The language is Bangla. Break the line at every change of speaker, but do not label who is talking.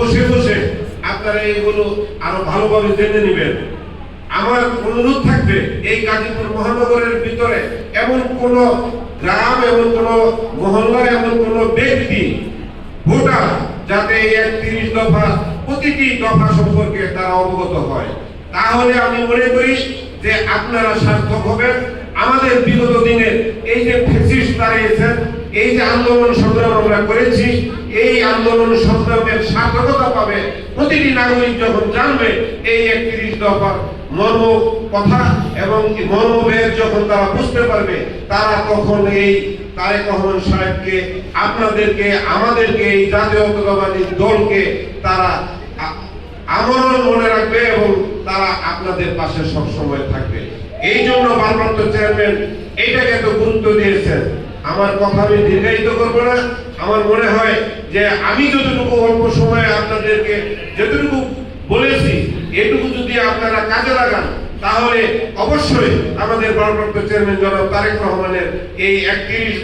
বসে বসে আপনারা এইগুলো আরও ভালোভাবে জেনে নেবেন। আমার অনুরোধ থাকবে, এই গাজীপুর মহানগরের ভিতরে এমন কোন গ্রাম, এমন কোন মহল্লা এমন কোন ব্যক্তি, ভোটার, যাতে এই একত্রিশ দফা, প্রতিটি দফা সম্পর্কে তারা অবগত হয়। তাহলে আমি মনে করি যে আপনারা সার্থক হবেন। আমাদের বিগত দিনের এই যে ফেসিস্ট দাঁড়িয়েছেন এই যে আন্দোলন সংগ্রাম আমরা করেছি, এই আন্দোলন সংগ্রামের সার্থকতা পাবে। প্রতিটি নাগরিক যখন জানবে, এই একত্রিশ দফার মর্ম কথা এবং মর্মভেদ যখন তারা বুঝতে পারবে, তারা তখন এই তারেক রহমান সাহেবকে, আপনাদেরকে, আমাদেরকে, এই জাতীয়তাবাদী দলকে তারা আমরণ মনে রাখবে এবং তারা আপনাদের পাশে সবসময় থাকবে। এই জন্য ভারপ্রাপ্ত চেয়ারম্যান এটাকে এত গুরুত্ব দিয়েছেন। আমার কথা আমি দীর্ঘায়িত করব না। আমার মনে হয় যে আমি যতটুকু অল্প সময়ে আপনাদেরকে যতটুকু বলেছি, এটুকু যদি আপনারা কাজে লাগান, তাহলে অবশ্যই আমাদের ভারপ্রাপ্ত চেয়ারম্যান জনাব তারেক রহমানের এই একত্রিশ